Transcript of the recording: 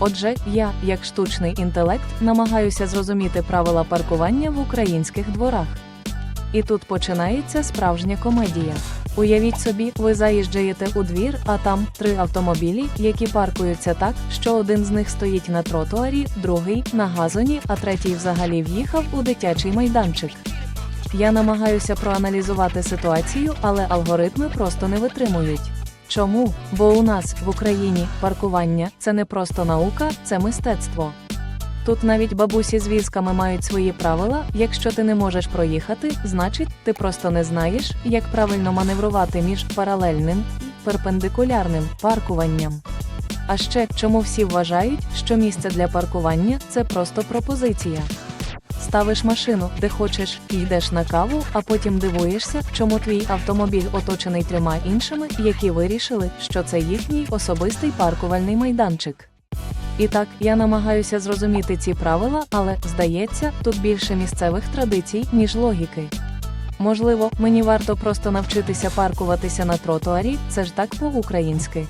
Отже, я, як штучний інтелект, намагаюся зрозуміти правила паркування в українських дворах. І тут починається справжня комедія. Уявіть собі, ви заїжджаєте у двір, а там три автомобілі, які паркуються так, що один з них стоїть на тротуарі, другий на газоні, а третій взагалі в'їхав у дитячий майданчик. Я намагаюся проаналізувати ситуацію, але алгоритми просто не витримують. Чому? Бо у нас в Україні паркування це не просто наука, це мистецтво. Тут навіть бабусі з візками мають свої правила. Якщо ти не можеш проїхати, значить ти просто не знаєш, як правильно маневрувати між паралельним і перпендикулярним паркуванням. А ще чому всі вважають, що місце для паркування це просто пропозиція. Ставиш машину, де хочеш, і йдеш на каву, а потім дивуєшся, чому твій автомобіль оточений трьома іншими, які вирішили, що це їхній особистий паркувальний майданчик. І так, я намагаюся зрозуміти ці правила, але здається, тут більше місцевих традицій, ніж логіки. Можливо, мені варто просто навчитися паркуватися на тротуарі, це ж так по-українськи.